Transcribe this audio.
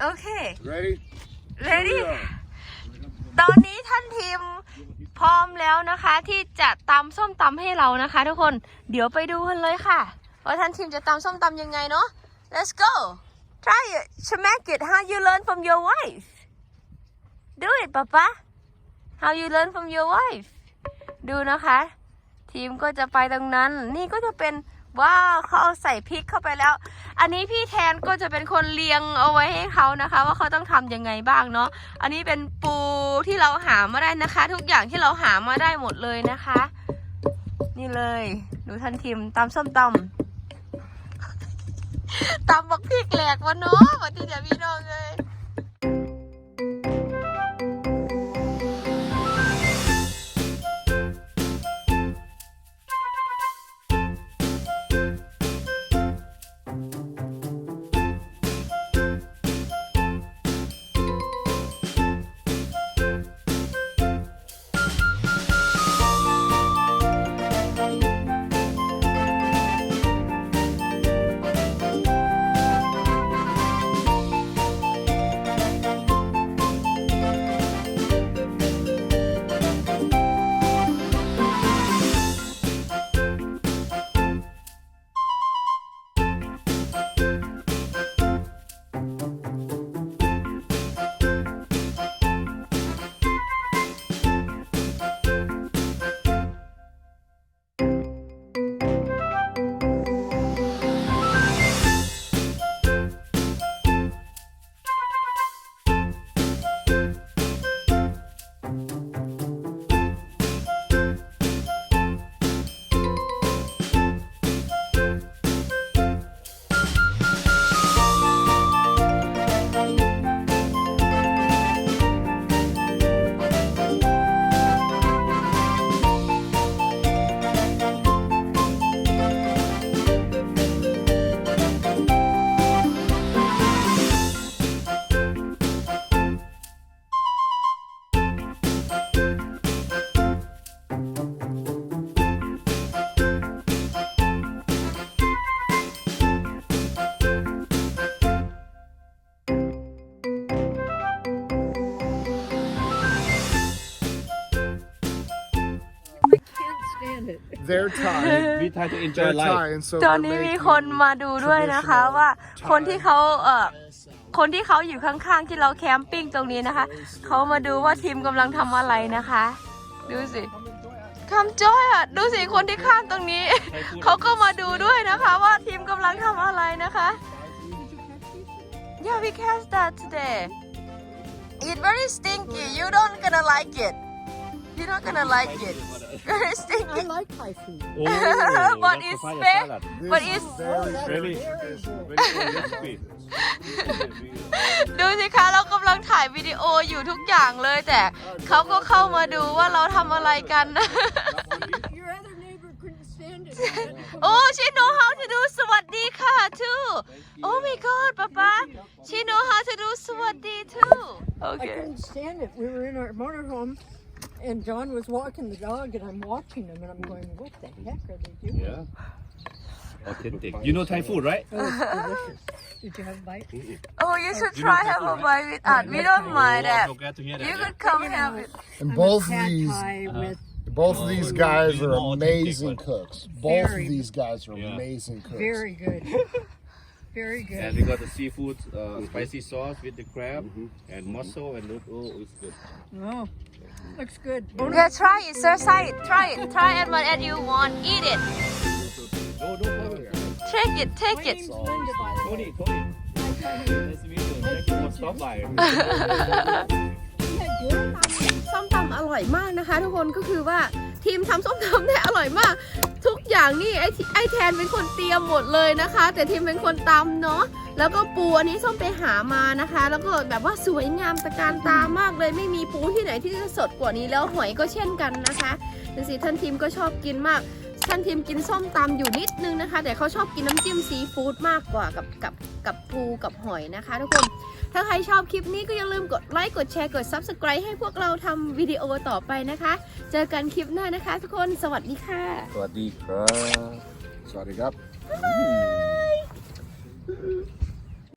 โอเค Ready? ready Here we go. ตอนนี้ท่านทีมพร้อมแล้วนะคะที่จะตำส้มตำให้เรานะคะ ทุกคนเดี๋ยวไปดูกันเลยค่ะว่าท่านทีมจะตำส้มตำยังไงเนาะ let's go try it smack it how you learn from your wife do it papa how you learn from your wife ดูนะคะ ทีมก็จะไปตรงนั้น นี่ก็จะเป็น ว้าวเขาเอาใส่พริกเข้าไปแล้ว อันนี้พี่แทนก็จะเป็นคนเลียงเอาไว้ให้เขานะคะ ว่าเขาต้องทำยังไงบ้างเนาะอันนี้เป็นปูที่เราหามาได้นะคะ ทุกอย่างที่เราหามาได้หมดเลยนะคะ นี่เลยดูท่านทีมตำส้มตำตำบักพริกแหลกวะเนาะวันที่เดี๋ยวพี่น้องเลย They're Thai. We try to enjoy They're life. Thai, and so ตอน we're นี้มี making คนมาดูด้วยนะคะ traditional ว่า Thai คนที่เขาเอ่อคนที่เขาอยู่ข้างๆที่เราแคมปิ้งตรงนี้นะคะเขามาดูว่าทีมกำลังทำอะไรนะคะ ดูสิคำจ้อยอะดูสิคนที่ข้ามตรงนี้ เขาก็มาดูด้วยนะคะว่าทีมกำลังทำอะไรนะคะ Yeah we catch that today It's very stinky you don't gonna like it You're not gonna like it Very stinky I like Thai food. Oh, But that's it's papaya fair. salad. This But is it's- very, Really? very Very crispy. ดูสิคะเรากำลังถ่ายวิดีโออยู่ทุกอย่างเลยแต่เขาก็เข้ามาดูว่าเราทำอะไรกัน Your other neighbor couldn't stand it. โอ้ she know how to do สวัสดีค่ะ too Oh my god ป๊าป๊า she know how to do สวัสดี too I Okay couldn't stand it. We were in our motorhome, and John was walking the dog, and I'm watching him, and I'm going, "What the heck are they doing?" Yeah. Authentic. You know Thai food, right? Oh, it's delicious. Did you have a bite? Oh you should try have a bite with us we don't oh, mind Oh, that so glad to hear that. you yeah. could come have it And I'm both a of pad these, Thai uh-huh. with both of these oh, guys are amazing cooks. Both Very. of these guys are Yeah. amazing cooks. very good, very And good. we got the seafood uh, spicy sauce with the crab and mussel and look, oh, it's good. Oh, looks good. Yeah try it sir try it try it try it what you want eat it No, no problem. take it take My it name's Linda, by the way. Tony, Tony. Nice to meet you. Thank you for stopping by. Isn't that good? ส้มตำอร่อยมากนะคะ ทุกคนก็คือว่าทีมทำส้มตำได้อร่อยมาก ทุก อย่างนี่ไอที่ไอแทนเป็นคนเตรียมหมดเลยนะคะ แต่ทีมเป็นคนตำเนาะแล้วก็ปูอันนี้ส้มไปหามานะคะ แล้วก็แบบว่าสวยงามตะการตามากเลยไม่มีปูที่ไหนที่จะสดกว่านี้แล้วหอยก็เช่นกันนะคะดูสิท่านทีมก็ชอบกินมากท่านทีมกินส้มตำอยู่นิดนึงนะคะ แต่เขาชอบกินน้ำจิ้มซีฟู้ดมากกว่ากับกับกับปูกับหอยนะคะ ทุกคน ถ้าใครชอบคลิปนี้ก็อย่าลืมกดไลค์ กดแชร์ กด Subscribe ให้พวกเราทำวิดีโอต่อไปนะคะ เจอกันคลิปหน้านะคะทุกคน สวัสดีค่ะ Swadee krab. Swadee krab.